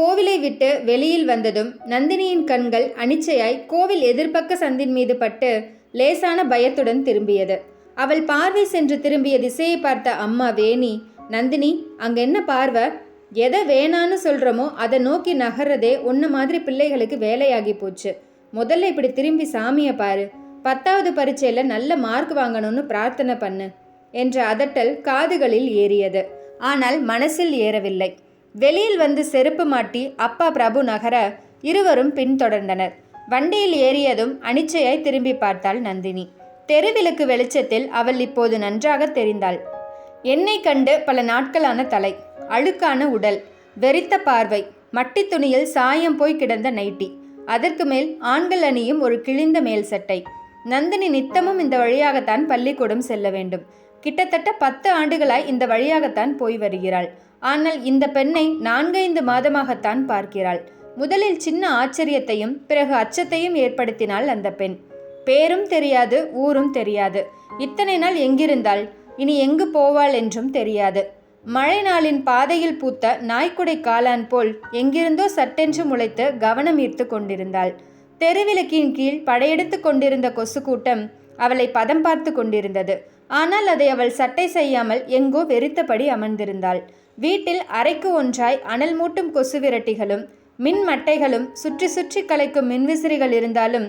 கோவிலை விட்டு வெளியில் வந்ததும் நந்தினியின் கண்கள் அனிச்சையாய் கோவில் எதிர்ப்பக்க சந்தின் மீது பட்டு லேசான பயத்துடன் திரும்பியது. அவள் பார்வை சென்று திரும்பிய திசையை பார்த்த அம்மா வேணி நந்தினி அங்கே என்ன பார்வை? எதை வேணான்னு சொல்கிறோமோ அதை நோக்கி நகர்றதே உன்ன மாதிரி பிள்ளைகளுக்கு வேலையாகி போச்சு. முதல்ல இப்படி திரும்பி சாமியை பாரு. பத்தாவது பரீட்சையில் நல்ல மார்க் வாங்கணும்னு பிரார்த்தனை பண்ணு என்ற அதட்டல் காதுகளில் ஏறியது. ஆனால் மனசில் ஏறவில்லை. வெளியில் வந்து செருப்பு மாட்டி அப்பா பிரபு நகர இருவரும் பின்தொடர்ந்தனர். வண்டியில் ஏறியதும் அனிச்சையாய் திரும்பி பார்த்தாள் நந்தினி. தெருவிளக்கு வெளிச்சத்தில் அவள் இப்போது நன்றாக தெரிந்தாள். என்னை கண்டு பல நாட்களான தலை அழுக்கான உடல் வெறித்த பார்வை மட்டி துணியில் சாயம் போய் கிடந்த நைட்டி அதற்கு மேல் ஆண்கள் அணியும் ஒரு கிழிந்த மேல் சட்டை. நந்தினி நித்தமும் இந்த வழியாகத்தான் பள்ளிக்கூடம் செல்ல வேண்டும். கிட்டத்தட்ட பத்து ஆண்டுகளாய் இந்த வழியாகத்தான் போய் வருகிறாள். ஆனால் இந்த பெண்ணை நான்கைந்து மாதமாகத்தான் பார்க்கிறாள். முதலில் சின்ன ஆச்சரியத்தையும் பிறகு அச்சத்தையும் ஏற்படுத்தினாள் அந்த பெண். பேரும் தெரியாது ஊரும் தெரியாது. இத்தனை நாள் எங்கிருந்தாள்? இனி எங்கு போவாள் என்றும் தெரியாது. மழை நாளின் பாதையில் பூத்த நாய்க்குடை காளான் போல் எங்கிருந்தோ சட்டென்று முளைத்து கவனம் ஈர்த்து கொண்டிருந்தாள். தெருவிளக்கின் கீழ் படையெடுத்து கொண்டிருந்த கொசு கூட்டம் அவளை பதம் பார்த்து கொண்டிருந்தது. ஆனால் அதை அவள் சட்டை செய்யாமல் எங்கோ வெறித்தபடி அமர்ந்திருந்தாள். வீட்டில் அறைக்கு ஒன்றாய் அனல் மூட்டும் கொசு விரட்டிகளும் மின் மட்டைகளும் சுற்றி சுற்றி கலைக்கும் மின்விசிறிகள் இருந்தாலும்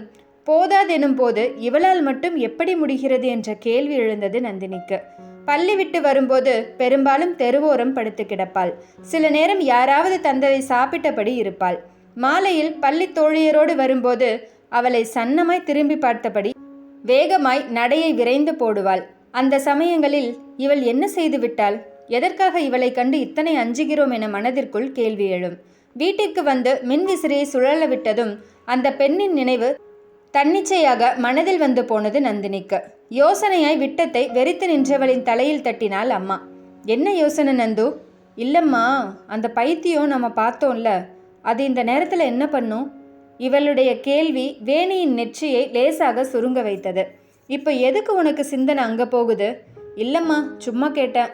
போதாதெனும் போது இவளால் மட்டும் எப்படி முடிகிறது என்ற கேள்வி எழுந்தது நந்தினிக்கு. பள்ளி விட்டு வரும்போது பெரும்பாலும் தெருவோரம் படுத்து கிடப்பாள். சில நேரம் யாராவது தந்ததை சாப்பிட்டபடி இருப்பாள். மாலையில் பள்ளி தோழியரோடு வரும்போது அவளை சன்னமாய் திரும்பி பார்த்தபடி வேகமாய் நடையை விரைந்து போடுவாள். அந்த சமயங்களில் இவள் என்ன செய்து விட்டாள்? எதற்காக இவளை கண்டு இத்தனை அஞ்சுகிறோம் என மனதிற்குள் கேள்வி எழும். வீட்டிற்கு வந்து மின்விசிறியை சுழல விட்டதும் அந்த பெண்ணின் நினைவு தன்னிச்சையாக மனதில் வந்து போனது நந்தினிக்கு. யோசனையாய் விட்டத்தை வெறித்து நின்றவளின் தலையில் தட்டினாள் அம்மா. என்ன யோசனை நந்து? இல்லம்மா அந்த பைத்தியம் நம்ம பார்த்தோம்ல. அது இந்த நேரத்தில் என்ன பண்ணும்? இவளுடைய கேள்வி வேணியின் நெற்றியை லேசாக சுருங்க வைத்தது. இப்போ எதுக்கு உனக்கு சிந்தனை அங்கே போகுது? இல்லைம்மா சும்மா கேட்டேன்.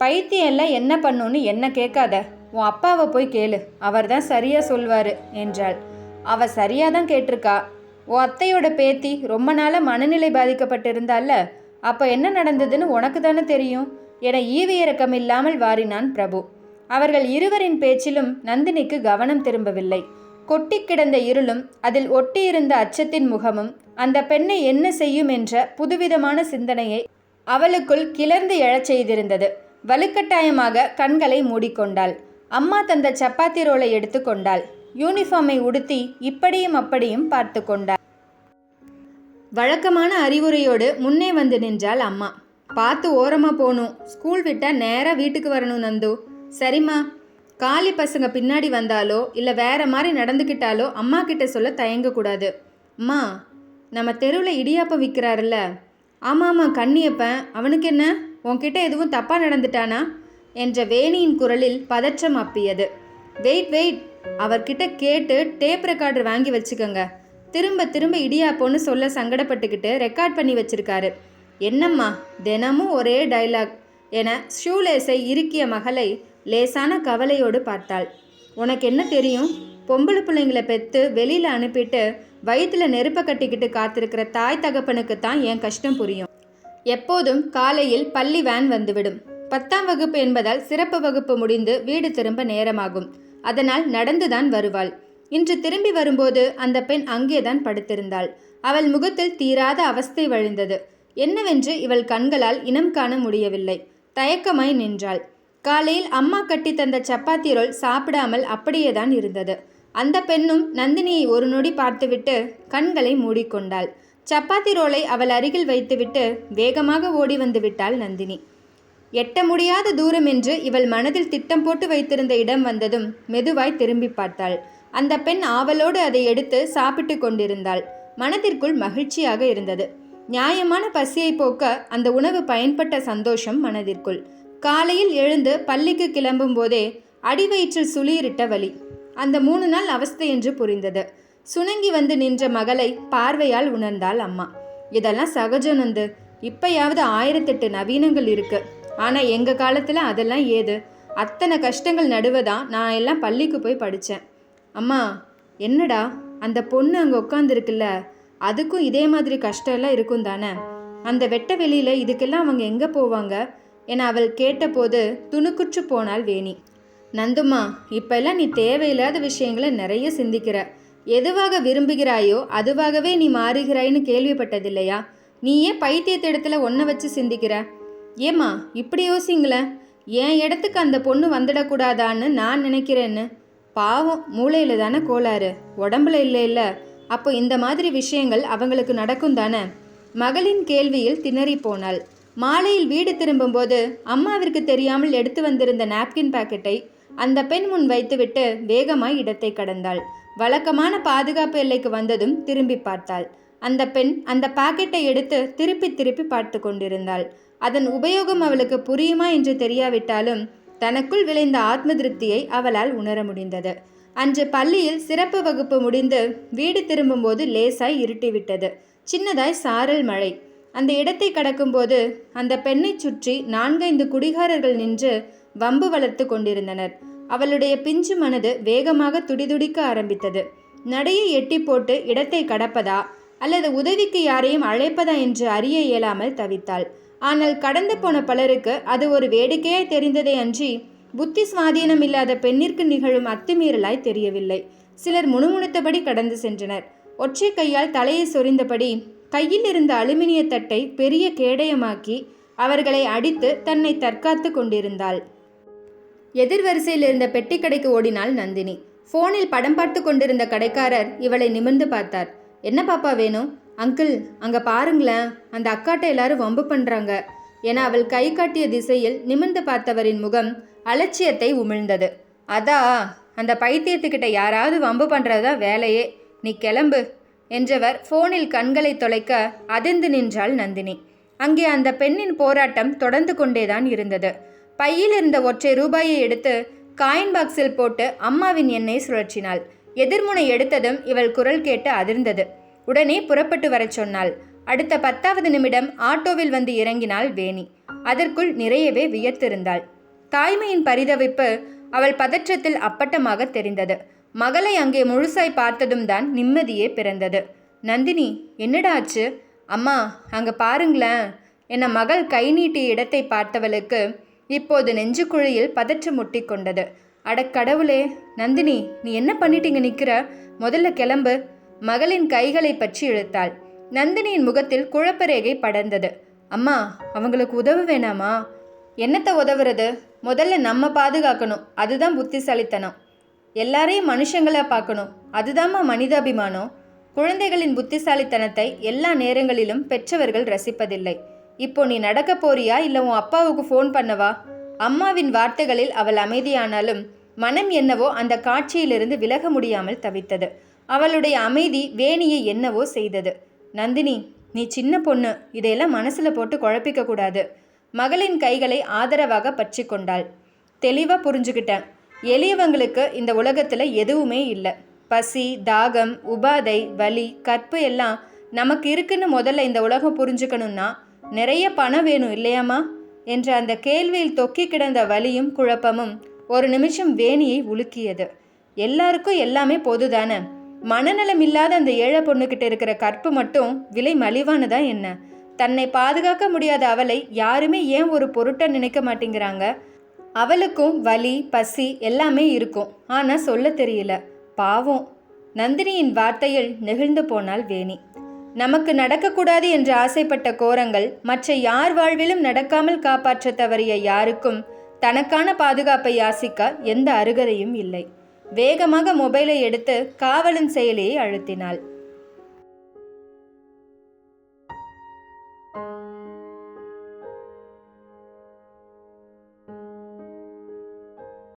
பைத்தியம் எல்லாம் என்ன பண்ணுன்னு என்ன கேட்காத? உன் அப்பாவை போய் கேளு. அவர் தான் சரியாக சொல்வார் என்றாள். அவ சரியாக தான் கேட்டிருக்கா. உன் அத்தையோட பேத்தி ரொம்ப நாளாக மனநிலை பாதிக்கப்பட்டிருந்தால அப்போ என்ன நடந்ததுன்னு உனக்கு தானே தெரியும். என ஈவி இறக்கம் இல்லாமல் வாரினான் பிரபு. அவர்கள் இருவரின் பேச்சிலும் நந்தினிக்கு கவனம் திரும்பவில்லை. கொட்டி கிடந்த இருளும் அதில் ஒட்டியிருந்த அச்சத்தின் முகமும் அந்த பெண்ணை என்ன செய்யும் என்ற புதுவிதமான சிந்தனையை அவளுக்குள் கிளர்ந்து எழச் செய்திருந்தது. வலுக்கட்டாயமாக கண்களை மூடிக்கொண்டாள். அம்மா தந்த சப்பாத்தி ரோலை எடுத்துக்கொண்டாள் யூனிஃபார்மை உடுத்தி இப்படியும் அப்படியும் பார்த்து கொண்டாள். வழக்கமான அறிவுரையோடு முன்னே வந்து நின்றாள் அம்மா. பார்த்து ஓரமாக போகணும். ஸ்கூல் விட்டால் நேராக வீட்டுக்கு வரணும் நந்து. சரிம்மா. காலி பசங்க பின்னாடி வந்தாலோ இல்லை வேற மாதிரி நடந்துக்கிட்டாலோ அம்மா கிட்ட சொல்ல தயங்கக்கூடாது. அம்மா நம்ம தெருவில் இடியாப்பம் விற்கிறாருல்ல ஆமாம் ஆமாம் கண்ணியப்பன். அவனுக்கு என்ன? உன்கிட்ட எதுவும் தப்பாக நடந்துட்டானா? என்ற வேணியின் குரலில் பதற்றம் அப்பியது. Wait wait. அவர்கிட்ட கேட்டு டேப் ரெக்கார்டர் வாங்கி வச்சுக்கோங்க. திரும்ப திரும்ப இடியாப்போன்னு சொல்ல சங்கடப்பட்டுக்கிட்டு ரெக்கார்ட் பண்ணி வச்சிருக்காரு. என்னம்மா தினமும் ஒரே டைலாக் என ஷூலேஸை இறுக்கிய மகளை லேசான கவலையோடு பார்த்தாள். உனக்கு என்ன தெரியும்? பொம்பளை பிள்ளைங்களை பெற்று வெளியில் அனுப்பிட்டு வயிற்றுல நெருப்பை கட்டிக்கிட்டு காத்திருக்கிற தாய் தகப்பனுக்கு தான் என் கஷ்டம் புரியும். எப்போதும் காலையில் பள்ளி வேன் வந்துவிடும். பத்தாம் வகுப்பு என்பதால் சிறப்பு வகுப்பு முடிந்து வீடு திரும்ப நேரமாகும். அதனால் நடந்துதான் வருவாள். இன்று திரும்பி வரும்போது அந்த பெண் அங்கேதான் படுத்திருந்தாள். அவள் முகத்தில் தீராத அவஸ்தை வழிந்தது. என்னவென்று இவள் கண்களால் இனம் காண முடியவில்லை. தயக்கமாய் நின்றாள். காலையில் அம்மா கட்டி தந்த சப்பாத்தி ரோல் சாப்பிடாமல் அப்படியேதான் இருந்தது. அந்த பெண்ணும் நந்தினியை ஒரு நொடி பார்த்துவிட்டு கண்களை மூடிக்கொண்டாள். சப்பாத்தி ரோலை அவள் அருகில் வைத்துவிட்டு வேகமாக ஓடி வந்து விட்டாள் நந்தினி. எட்ட முடியாத தூரம் என்று இவள் மனதில் திட்டம் போட்டு வைத்திருந்த இடம் வந்ததும் மெதுவாய் திரும்பி பார்த்தாள். அந்த பெண் ஆவலோடு அதை எடுத்து சாப்பிட்டு கொண்டிருந்தாள். மனதிற்குள் மகிழ்ச்சியாக இருந்தது. நியாயமான பசியை போக்க அந்த உணவு பயன்பட்ட சந்தோஷம் மனதிற்குள். காலையில் எழுந்து பள்ளிக்கு கிளம்பும் போதே அடிவயிற்றில் சுளிரிட்ட வலி. அந்த மூணு நாள் அவஸ்தை என்று புரிந்தது. சுணங்கி வந்து நின்ற மகளை பார்வையால் உணர்ந்தாள் அம்மா. இதெல்லாம் சகஜம் நந்து. இப்பயாவது ஆயிரத்தெட்டு நவீனங்கள் இருக்கு. ஆனால் எங்கள் காலத்தில் அதெல்லாம் ஏது? அத்தனை கஷ்டங்கள் நடுவதான் நான் எல்லாம் பள்ளிக்கு போய் படித்தேன் அம்மா என்னடா? அந்த பொண்ணு அங்கே உட்காந்துருக்குல்ல அதுக்கும் இதே மாதிரி கஷ்டம் எல்லாம் இருக்கும் தானே அந்த வெட்ட வெளியில் இதுக்கெல்லாம் அவங்க எங்கே போவாங்க? என அவள் கேட்டபோது துணுக்குற்று போனாள் வேணி. நந்துமா இப்பெல்லாம் நீ தேவையில்லாத விஷயங்களை நிறைய சிந்திக்கிற. எதுவாக விரும்புகிறாயோ அதுவாகவே நீ மாறுகிறாய்னு கேள்விப்பட்டதில்லையா? நீ ஏன் பைத்தியத்த இடத்துல ஒன்றை வச்சு சிந்திக்கிற? ஏம்மா இப்படி யோசிங்களேன் என் இடத்துக்கு அந்த பொண்ணு வந்துடக்கூடாதான்னு நான் நினைக்கிறேன்னு. பாவம் மூளையில் தானே கோளாறு. உடம்புல இல்லை இல்லை. அப்போ இந்த மாதிரி விஷயங்கள் அவங்களுக்கு நடக்கும் தானே? மகளின் கேள்வியில் திணறி போனாள். மாலையில் வீடு திரும்பும்போது அம்மாவிற்கு தெரியாமல் எடுத்து வந்திருந்த நாப்கின் பாக்கெட்டை அந்த பெண் முன் வைத்துவிட்டு வேகமாய் இடத்தை கடந்தாள். வழக்கமான பாதுகாப்பு எல்லைக்கு வந்ததும் திரும்பி பார்த்தாள். அந்த பெண் அந்த பாக்கெட்டை எடுத்து திருப்பி திருப்பி பார்த்து கொண்டிருந்தாள். அதன் உபயோகம் அவளுக்கு புரியுமா என்று தெரியாவிட்டாலும் தனக்குள் விளைந்த ஆத்ம திருப்தியை அவளால் உணர முடிந்தது. அன்று பள்ளியில் சிறப்பு வகுப்பு முடிந்து வீடு திரும்பும்போது லேசாய் இருட்டிவிட்டது. சின்னதாய் சாரல் மழை. அந்த இடத்தை கடக்கும்போது அந்த பெண்ணை சுற்றி நான்கைந்து குடிகாரர்கள் நின்று வம்பு வளர்த்து கொண்டிருந்தனர். அவளுடைய பிஞ்சு மனது வேகமாக துடிதுடிக்க ஆரம்பித்தது. நடையை எட்டி போட்டு இடத்தை கடப்பதா அல்லது உதவிக்கு யாரையும் அழைப்பதா என்று அறிய இயலாமல் தவித்தாள். ஆனால் கடந்து போன பலருக்கு அது ஒரு வேடிக்கையாய் தெரிந்ததே அன்றி புத்தி சுவாதீனம் இல்லாத பெண்ணிற்கு நிகழும் அத்துமீறலாய் தெரியவில்லை. சிலர் முணுமுணுத்தபடி கடந்து சென்றனர். ஒற்றை கையால் தலையை சொரிந்தபடி கையில் இருந்த அலுமினிய தட்டை பெரிய கேடயமாக்கி அவர்களை அடித்து தன்னை தற்காத்து கொண்டிருந்தாள். எதிர்வரிசையில் இருந்த பெட்டி கடைக்கு ஓடினாள் நந்தினி. ஃபோனில் படம் பார்த்து கொண்டிருந்த கடைக்காரர் இவளை நிமிர்ந்து பார்த்தார். என்ன பாப்பா வேணும் அங்கிள் அங்கே பாருங்களேன். அந்த அக்காட்ட எல்லாரும் வம்பு பண்ணுறாங்க என அவள் கை காட்டிய திசையில் நிமிர்ந்து பார்த்தவரின் முகம் அலட்சியத்தை உமிழ்ந்தது. அதா அந்த பைத்தியத்துக்கிட்ட யாராவது வம்பு பண்ணுறதா வேலையே. நீ கிளம்பு. என்றவர் ஃபோனில் கண்களை தொலைக்க அதிர்ந்து நின்றாள் நந்தினி. அங்கே அந்த பெண்ணின் போராட்டம் தொடர்ந்து கொண்டேதான் இருந்தது. பையில் இருந்த ஒற்றை ரூபாயை எடுத்து காயின் பாக்ஸில் போட்டு அம்மாவின் எண்ணெய் சுழற்றினாள். எதிர்முனை எடுத்ததும் இவள் குரல் கேட்டு அதிர்ந்தது. உடனே புறப்பட்டு வரச் சொன்னாள். அடுத்த பத்தாவது நிமிடம் ஆட்டோவில் வந்து இறங்கினாள் வேணி. அதற்குள் நிறையவே வியத்திருந்தாள் தாய்மையின் பரிதவிப்பு அவள் பதற்றத்தில் அப்பட்டமாக தெரிந்தது. மகளை அங்கே முழுசாய் பார்த்ததும் தான் நிம்மதியே பிறந்தது. நந்தினி என்னடா ஆச்சு? அம்மா அங்கே பாருங்களேன். என மகள் கை நீட்டிய இடத்தை பார்த்தவளுக்கு இப்போது நெஞ்சுக்குழியில் பதற்றம் முட்டி கொண்டது. அடக்கடவுளே நந்தினி நீ என்ன பண்ணிட்டீங்க நிற்கிற முதல்ல கிளம்பு. மகளின் கைகளை பற்றி இழுத்தாள். நந்தினியின் முகத்தில் குழப்பரேகை படர்ந்தது. அம்மா அவங்களுக்கு உதவ வேணாமா? என்னத்தை உதவுறது? முதல்ல நம்ம பாதுகாக்கணும். அதுதான் புத்திசாலித்தனம். எல்லாரையும் மனுஷங்களாக பார்க்கணும். அதுதாம்மா மனிதாபிமானம். குழந்தைகளின் புத்திசாலித்தனத்தை எல்லா நேரங்களிலும் பெற்றவர்கள் ரசிப்பதில்லை. இப்போ நீ நடக்க போறியா? இல்லை உன் அப்பாவுக்கு ஃபோன் பண்ணவா? அம்மாவின் வார்த்தைகளில் அவள் அமைதியானாலும் மனம் என்னவோ அந்த காட்சியிலிருந்து விலக முடியாமல் தவித்தது. அவளுடைய அமைதி வேணியை என்னவோ செய்தது. நந்தினி நீ சின்ன பொண்ணு. இதையெல்லாம் மனசில் போட்டு குழப்பிக்க கூடாது. மகளின் கைகளை ஆதரவாக பற்றி கொண்டாள். தெளிவாக புரிஞ்சுக்கிட்டேன். எளியவங்களுக்கு இந்த உலகத்தில் எதுவுமே இல்லை. பசி தாகம் உபாதை வலி கற்பு எல்லாம் நமக்கு இருக்குன்னு முதல்ல இந்த உலகம் புரிஞ்சுக்கணும்னா நிறைய பணம் வேணும் இல்லையாம்மா? என்ற அந்த கேள்வியில் தொக்கி கிடந்த வலியும் குழப்பமும் ஒரு நிமிஷம் வேணியை உலுக்கியது. எல்லாருக்கும் எல்லாமே பொதுதானே. மனநலம் இல்லாத அந்த ஏழை பொண்ணுக்கிட்ட இருக்கிற கற்பு மட்டும் விலை மலிவானதா என்ன? தன்னை பாதுகாக்க முடியாத அவளை யாருமே ஏன் ஒரு பொருட்டை நினைக்க மாட்டேங்கிறாங்க? அவளுக்கும் வலி பசி எல்லாமே இருக்கும். ஆனால் சொல்ல தெரியல. பாவம். நந்தினியின் வார்த்தையில் நெகிழ்ந்து போனாள் வேணி. நமக்கு நடக்கக்கூடாது என்று ஆசைப்பட்ட கோரங்கள் மற்ற யார் வாழ்விலும் நடக்காமல் காப்பாற்ற தவறிய யாருக்கும் தனக்கான பாதுகாப்பை யாசிக்க எந்த அருகதையும் இல்லை. வேகமாக மொபைலை எடுத்து காவலன் செயலியை அழுத்தினாள்.